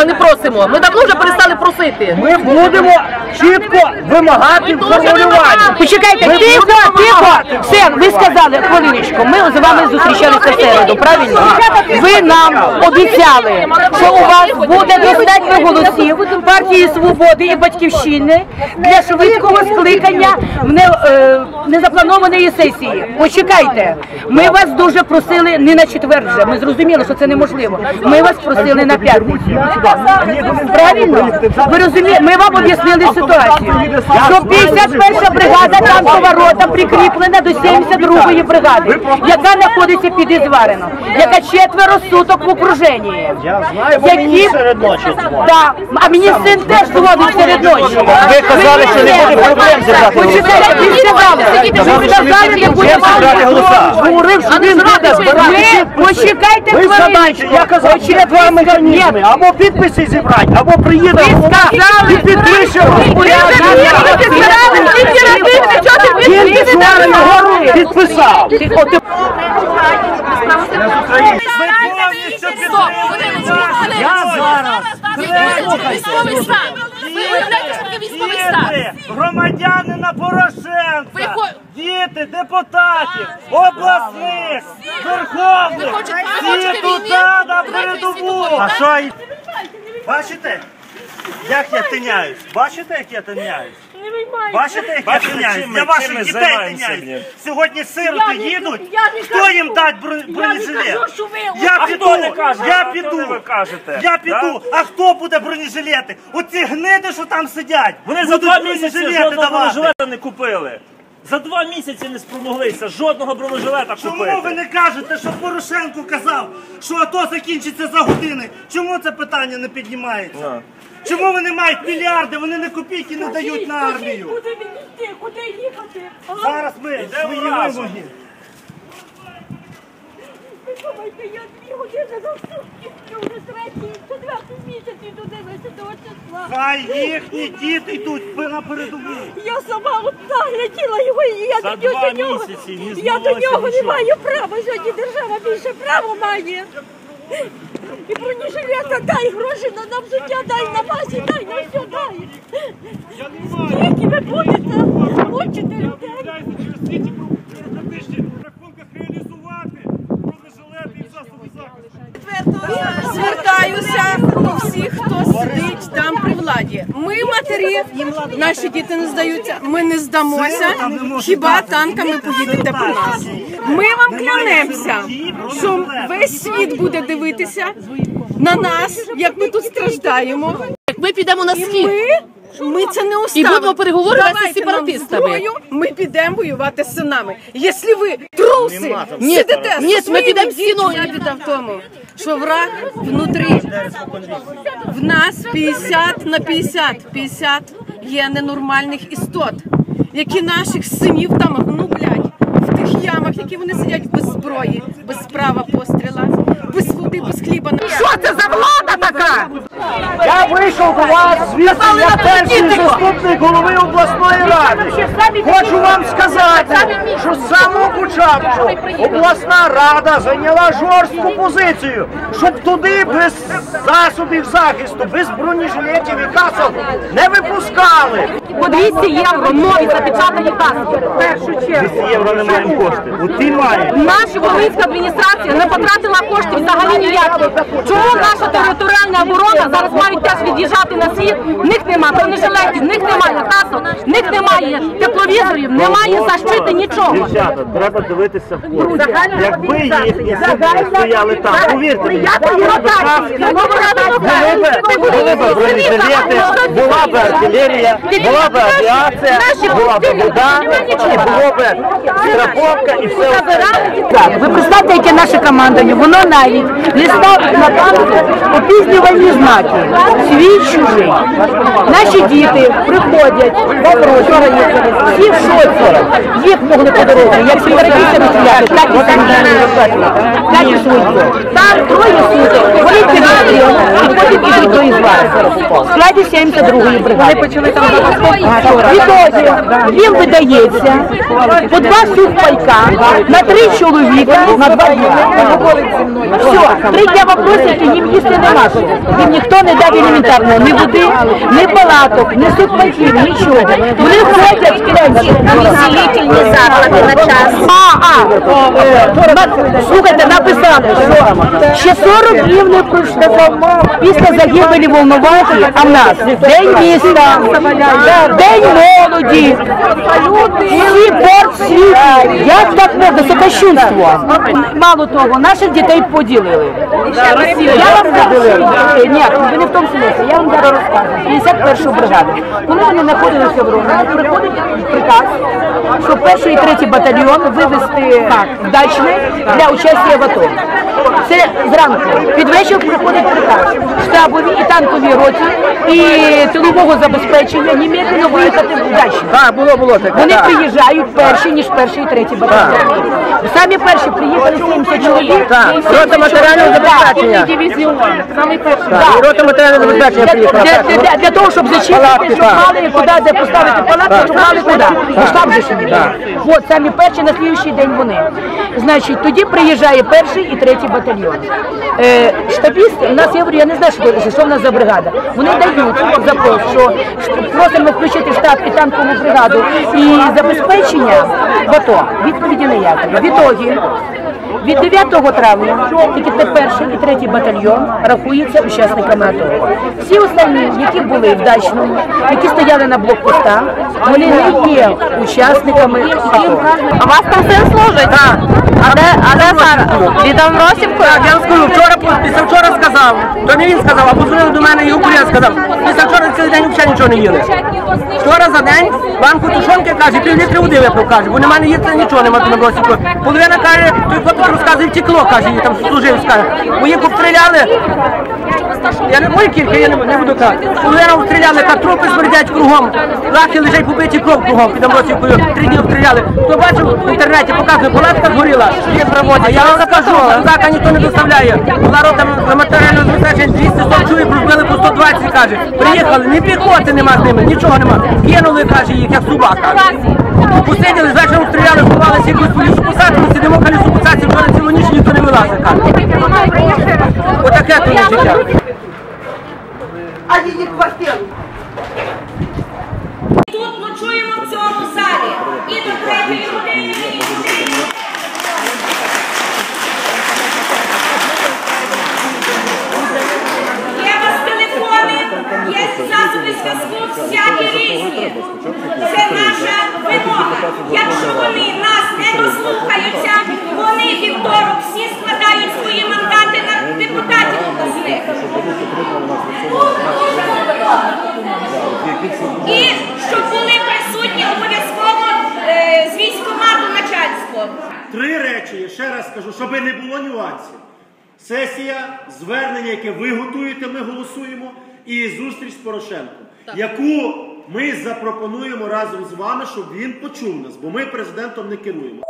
а не просимо. Ми давно вже перестали просити. Ми будемо чітко вимагати формулювання. Почекайте, Ми тихо, будемо тихо. вимагати. Все, ви сказали, хвилиночку, ми з вами зустрічалися в середу, правильно? Ви нам обіцяли, що у вас буде достатньо голосів партії Свободи і Батьківщини для швидкого скликання в не, е, незапланованої сесії. Почекайте, ми вас дуже просили не на четвер вже, ми зрозуміли, що це неможливо. Ми вас просили на п'ятницю. Правильно? Ви розумієте, ми вам об'яснили ситуацію. Що 51 бригада танкова рота прикріплена до 72-ї бригади, яка знаходиться під Ізварином, яка четверо суток в окруженні. Я знаю, бо мені серед ночі. Да, а мені син теж дзвонить серед ночі. Ви казали, що не буде проблем зібрати Ви сказали, не буде зібрати голоса. Говорив, що він буде збирати. Почекайте Ви задайте, я казав, є два механізми. Або підписи зібрати, або приїде голова і підпише розпорядження. Він Зварин підписав. Я Військовий стан. Ви уявляєте, що таке військовий стан? Діти, громадянина Ви Порошенка, хо- діти, депутатів, обласних, Ви верховних, хочете- ви всі туди війни? на Третьої передову. світової, А так? що? й- Бачите, як я тиняюсь? Бачите, як я тиняюсь? Бачите, як я тиняюсь? Для ваших дітей тиняюсь. Сьогодні сироти їдуть. Хто їм дасть бро- бронежилет? Я піду, я піду. Я піду. А хто буде бронежилети? Оці гниди, що там сидять. Вони за будуть два місяці бронежилети жодного давати. бронежилета не купили. За два місяці не спромоглися жодного бронежилета Чому купити. ви не кажете, що Порошенко казав, що АТО закінчиться за години? Чому це питання не піднімається? Чому вони мають мільярди, вони не копійки не дають на армію? Куди він йти? Куди їхати? А? Зараз ми свої разом. вимоги. Ви думаєте, я дві години за сутки вже третій, четвертий місяць іду дивитися до числа. Хай їхні діти йдуть на передову. Я сама одна гляділа його, і я За до нього, місяці не я до змоглося нього не нічого. маю права, сьогодні держава більше права має. І бронежилета дай гроші на нам життя, дай на базі, дай на все дай. Скільки ви будете мучити людей? Звертаюся до всіх, хто сидить там при владі. Ми матері, наші діти не здаються, ми не здамося. Хіба танками поїдете по нас? Ми вам клянемося, що весь світ буде дивитися на нас, як ми тут страждаємо. Ми підемо на схід. Ми, ми це не І оставимо. будемо переговорювати з Давайте нам сепаратистами. зброю, Ми підемо воювати з синами. Якщо ви труси Ні, сидите ні, ми підемо дітьми, стіною. я біда в тому, що враг внутрі. В нас 50 на 50. 50 є ненормальних істот, які наших синів там гнублять які вони сидять без зброї, без права постріла, без води, без хліба. Що це за влада така? Я вийшов до вас, звісно, я перший заступник голови обласної ради. Хочу вам сказати, що з самого початку обласна рада зайняла жорстку позицію, щоб туди без засобів захисту, без бронежилетів і касок не випускали. По 200 євро нові запечатані каски. В першу чергу. Євро не маємо кошти. От ти маєш. Наша волинська адміністрація не потратила коштів взагалі ніяких. Чому наша територіальна оборона зараз мають теж від'їжджати на схід? В них немає бронежилетів, в них немає касок, в них немає тепловізорів, немає защити нічого. Дівчата, треба дивитися в кошти. Якби їхні сини стояли там, повірте мені, були б каски, були б бронежилети, була б артилерія, була б авіація, була б вода, і було б страховка і все. Так, ви представте, яке наше командування, воно навіть не ставить на пам'ять опізнювальні знаки. свій чужий. Наші діти приходять, запрошені, всі в шоці. Їх могли подарувати, як сепаратисти матеріали, так і самі так і швидко. Там троє суток, на розстріл, і потім Ізвара. В складі 72-ї бригади. Почали там Відтоді їм видається по два сухпайка на три чоловіка на два дня. Все, три дня попросять, їм їсти нема. Їм ніхто не дав елементарного, ні води, ні палаток, ні сухпайків, нічого. Вони ходять в кінці. Усилительні заклади на час. А, а, слухайте, написали, що ще 40 днів не пройшло після загибелі Волновахи, а в нас День міста, День молоді, всі порт світі. Як так можна? Це кощунство. Мало того, наших дітей поділили. Я вам зараз, ні, не в тому смислі, я вам зараз розкажу. 51 бригаду. Коли вони знаходилися в Романі, приходить приказ, що перший і третій батальйон вивезти в дачне для участі в АТО. Це зранку. Під вечір приходить приказ штабові і танковій роті і тилового забезпечення німедленно виїхати в дачне. Так, було, було таке. Вони так. приїжджають перші, ніж перший і третій батальйон. Самі перші приїхали 70 чоловік. Так, рота матеріального забезпечення. Самий перший. Так, і рота забезпечення Для, приїхала. для, для, для того, щоб зачистити, щоб так. мали куди де поставити палатки, щоб мали куди. Бо штаб же ж От самі перші на слідуючий день вони. Значить, тоді приїжджає перший і третій батальйон. Е, штабіст, у нас я говорю, я не знаю, що, що в нас за бригада. Вони дають запрос, що просимо включити штаб і танкову бригаду і забезпечення в АТО. Відповіді ніякої. Відтоді від 9 травня тільки перший і третій батальйон рахуються учасниками АТО. Всі останні, які були в дачному, які стояли на блокпостах, вони не є учасниками АТО. А вас там син служить? Так. А де, а де зараз? Відом Росівку? Так, я вам скажу, вчора, після вчора сказав, то не він сказав, а позвонив до мене Ігор я сказав. Після вчора цілий день взагалі нічого не їли. Вчора за день банку тушонки каже, пів літри води випив, каже, бо немає їсти нічого, немає на бросівку. Половина каже, той хлопець розказує, втекло, каже, їй там служив, каже. Мої обстріляли. Я не мої кілька, я не, не буду казати. Половина обстріляли, так трупи смердять кругом. Лахи лежать побиті кров кругом під Амбросівкою. Три дні обстріляли. Хто бачив в інтернеті, показує, палатка згоріла. Є проводять. А я вам скажу, зака ніхто не доставляє. Була рота на матеріальне забезпечення 240 чоловік, розбили по 120, каже. Приїхали, ні піхоти нема з ними, нічого нема. Кинули, каже, їх, як каже. Посиділи, з вечором стріляли, сховалися якусь по посадку, сидимо по лісу посадці, вчора цілу ніч ніхто не вилазить, каже. То є життя. Тут ночуємо в цьому залі. І до третьої години. Є у вас телефони, є засоби зв'язку, всякі різні. Це наша вимога. Якщо вони нас не дослухаються, вони вівторок всі складають свої мандати на депутатів обласних. І щоб були присутні обов'язково е, з військкомату начальство. Три речі, я ще раз скажу, щоб не було нюансів. Сесія, звернення, яке ви готуєте, ми голосуємо, і зустріч з Порошенком, яку ми запропонуємо разом з вами, щоб він почув нас, бо ми президентом не керуємо.